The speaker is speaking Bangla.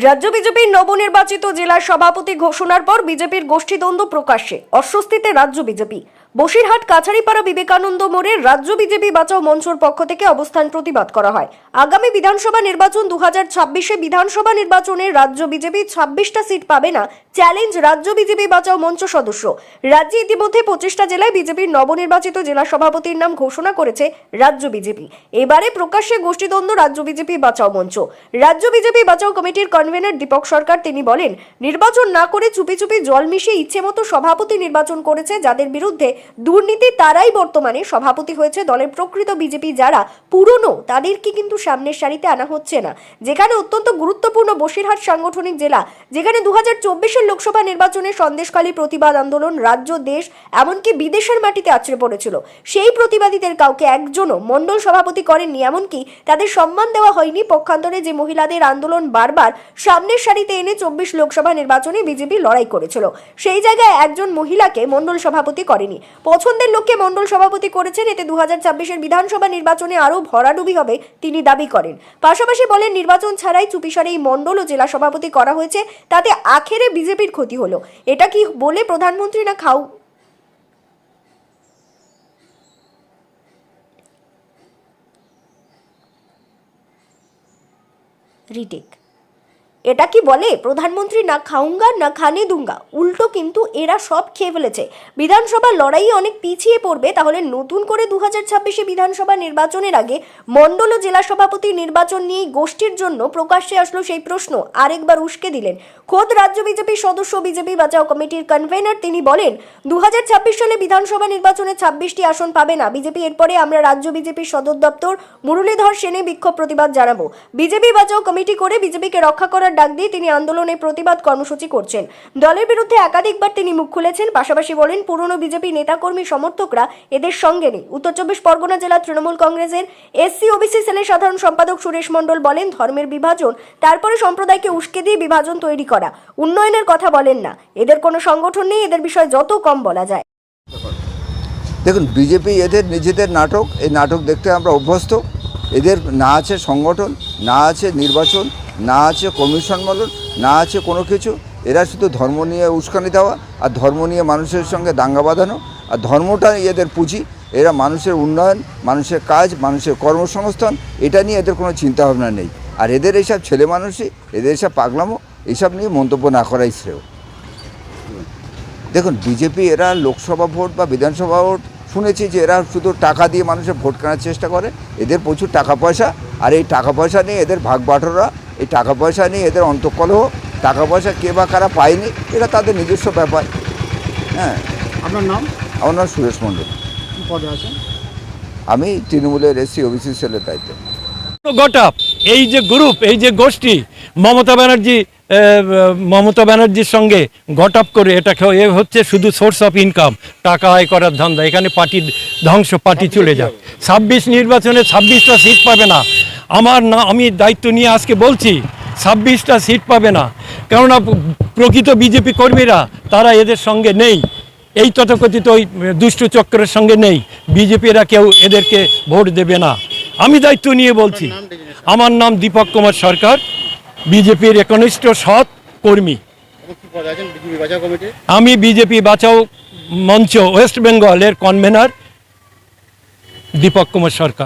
রাজ্য বিজেপির নবনির্বাচিত জেলা সভাপতি ঘোষণার পর বিজেপির গোষ্ঠীদ্বন্দ্ব প্রকাশ্যে। অস্বস্তিতে রাজ্য বিজেপি। বসিরহাট কাছারিপাড়া বিবেকানন্দ মোড়ে রাজ্য বিজেপি বাঁচাও মঞ্চর পক্ষ থেকে অবস্থান প্রতিবাদ করা হয়। আগামী বিধানসভা নির্বাচন দু হাজার ছাব্বিশে বিধানসভা নির্বাচনে রাজ্য বিজেপি ছাব্বিশটা সিট পাবে না, চ্যালেঞ্জ রাজ্য বিজেপি বাঁচাও মঞ্চ সদস্য। রাজ্যে ইতিমধ্যে পঁচিশটা জেলায় বিজেপির নবনির্বাচিত জেলা সভাপতির নাম ঘোষণা করেছে রাজ্য বিজেপি। এবারে প্রকাশ্যে গোষ্ঠীদ্বন্দ্ব রাজ্য বিজেপি বাঁচাও মঞ্চ। রাজ্য বিজেপি বাঁচাও কমিটির কনভেনর দীপক সরকার তিনি বলেন, নির্বাচন না করে চুপি চুপি জল মিশিয়ে ইচ্ছে মতো সভাপতি নির্বাচন করেছে যাদের বিরুদ্ধে দুর্নীতি তারাই বর্তমানে সভাপতি হয়েছে দলের প্রকৃত বিজেপি যারা। পুরনো, তাদেরকে কিন্তু সামনের সারিতে আনা হচ্ছে না। যেখানে অত্যন্ত গুরুত্বপূর্ণ বসিরহাট সাংগঠনিক জেলা, যেখানে দু হাজার লোকসভা নির্বাচনে সন্দেশখালী প্রতিবাদ আন্দোলন, রাজ্য, দেশ, এমনকি বিদেশের মাটিতে আছড়ে পড়েছিল। সেই প্রতিবাদীদের কাউকে একজনও মণ্ডল সভাপতি করেননি, এমনকি তাদের সম্মান দেওয়া হয়নি। পক্ষান্তরে যে মহিলাদের আন্দোলন বারবার সামনের সারিতে এনে চব্বিশ লোকসভা নির্বাচনে বিজেপি লড়াই করেছিল, সেই জায়গায় একজন মহিলাকে মণ্ডল সভাপতি করেনি। পছন্দের লোককে মণ্ডল সভাপতি করেছেন। এতে দু হাজার বিধানসভা নির্বাচনে আরও ভরাডুবি হবে তিনি দাবি করেন। পাশাপাশি বলেন, নির্বাচন ছাড়াই চুপিসারে এই মণ্ডল ও জেলা সভাপতি করা হয়েছে, তাতে আখেরে বিজেপির ক্ষতি হলো। এটা কি বলে প্রধানমন্ত্রী না খাও রিটেক। এটা কি বলে? প্রধানমন্ত্রী না খাউঙ্গা না খানে দুঙ্গা। উল্টো কিন্তু এরা সব খেয়ে ফেলেছে। বিধানসভা লড়াই অনেক পিছিয়ে পড়বে, তাহলে নতুন করে দু হাজার ছাব্বিশে বিধানসভা নির্বাচনের আগে মণ্ডল ও জেলা সভাপতি নির্বাচন নিয়ে গোষ্ঠীর জন্য প্রকাশ্যে আসলো সেই প্রশ্ন। আরেকবার উস্কে দিলেন। খোদ রাজ্য বিজেপির সদস্য বিজেপি বাঁচাও কমিটির কনভেনার তিনি বলেন দু হাজার ছাব্বিশ সালে বিধানসভা নির্বাচনে ছাব্বিশটি আসন পাবে না। বিজেপি এরপরে আমরা রাজ্য বিজেপির সদর দপ্তর, মুরলীধর সেনে বিক্ষোভ প্রতিবাদ জানাব। বিজেপি বাঁচাও কমিটি করে বিজেপিকে রক্ষা করার ডাক দিয়ে তিনি আন্দোলনে প্রতিবাদ কর্মসূচি করছেন। দলের বিরুদ্ধে একাধিকবার তিনি মুখ খুলেছেন, পাশাপাশি বলেন, পুরনো বিজেপি নেতাকর্মী সমর্থকরা এদের সঙ্গে নেই। উত্তর চব্বিশ পরগনা জেলা তৃণমূল কংগ্রেসের এসসি, ওবিসি সেলের সাধারণ সম্পাদক সুরেশ মণ্ডল বলেন, ধর্মের বিভাজন, তারপরে সম্প্রদায়কে উস্কে দিয়ে বিভাজন তৈরি করা। উন্নয়নের কথা বলেন না। এদের কোনো সংগঠন নেই, এদের বিষয়ে যত কম বলা যায়। দেখুন, বিজেপি এদের নিজেদের নাটক। এই নাটক দেখতে আমরা অভ্যস্ত। এদের না আছে সংগঠন, না আছে নির্বাচন। না আছে কমিশন বলুন না আছে কোনো কিছু, এরা শুধু ধর্ম নিয়ে উস্কানি দেওয়া আর ধর্ম নিয়ে মানুষের সঙ্গে দাঙ্গা বাঁধানো। আর ধর্মটাই এদের পুঁজি, এরা মানুষের উন্নয়ন, মানুষের কাজ, মানুষের কর্মসংস্থান, এটা নিয়ে এদের কোনো চিন্তাভাবনা নেই। আর এদের এইসব ছেলে মানুষই, এদের এইসব পাগলামো, এইসব নিয়ে মন্তব্য না করাই শ্রেয়। দেখুন, বিজেপি এরা লোকসভা ভোট বা বিধানসভা ভোট শুনেছি যে এরা শুধু টাকা দিয়ে মানুষের ভোট কেনার চেষ্টা করে এদের প্রচুর টাকা পয়সা। আর এই টাকা পয়সা নিয়ে এদের ভাগ বাটোরা এই টাকা পয়সা নিয়ে এদের অন্তঃকলহ টাকা পয়সা কে বা কারা পায়নি এটা তাদের নিজস্ব ব্যাপার। হ্যাঁ। আপনার নাম? আমার নাম সুরেশ মণ্ডল। কি পদে আছেন? আমি তৃণমূলের এসসি ওবিসি সেলের দায়িত্ব। গট এই যে গ্রুপ এই যে গোষ্ঠী মমতা ব্যানার্জি মমতা ব্যানার্জির সঙ্গে গট আপ করে এটা এ হচ্ছে শুধু সোর্স অফ ইনকাম টাকা আয় করার ধান্দা, এখানে পার্টি, ধ্বংস পার্টি চলে যাক। ছাব্বিশ নির্বাচনে ছাব্বিশটা সিট পাবে না। আমার না, আমি দায়িত্ব নিয়ে আজকে বলছি, ছাব্বিশটা সিট পাবে না। কেননা প্রকৃত বিজেপি কর্মীরা, তারা এদের সঙ্গে নেই। এই তথাকথিত ওই দুষ্টু চক্রের সঙ্গে নেই। বিজেপিরা কেউ এদেরকে ভোট দেবে না। আমি দায়িত্ব নিয়ে বলছি। আমার নাম দীপক কুমার সরকার। বিজেপির একনিষ্ঠ সৎ কর্মী। আমি বিজেপি বাঁচাও মঞ্চ ওয়েস্ট বেঙ্গলের কনভেনার দীপক কুমার সরকার।